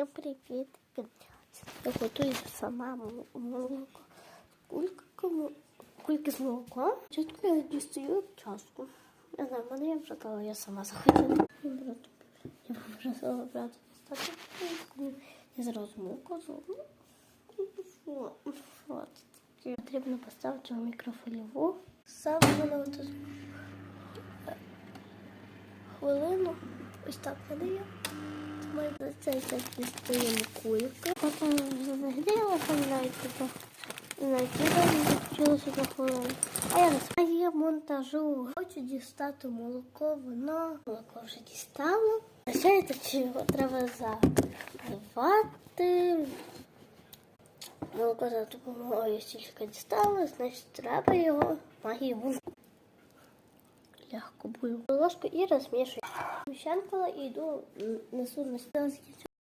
Всім привіт! Я готую сама молоко. Кульки, кульки з молоком. Спочатку я дістаю чашку. Я знаю, мене я вже я сама захотіла. Я попросила брати дістати. Я зразу молоко. От, от. Потрібно поставити в мікрофольову. Саме мене тут хвилину. Ось так подаю. Ми за цей так дістаємо кульки. Потім типу, навіть не закінчилося на хвилину. А я не знаю, монтажу. Хочу дістати молоко, воно молоко вже дістало. А ще його треба заливати. Молоко за допомогою стільки дістало, значить треба його магію легко бую ложку і розмішую. Міщанкала і йду несу на стіл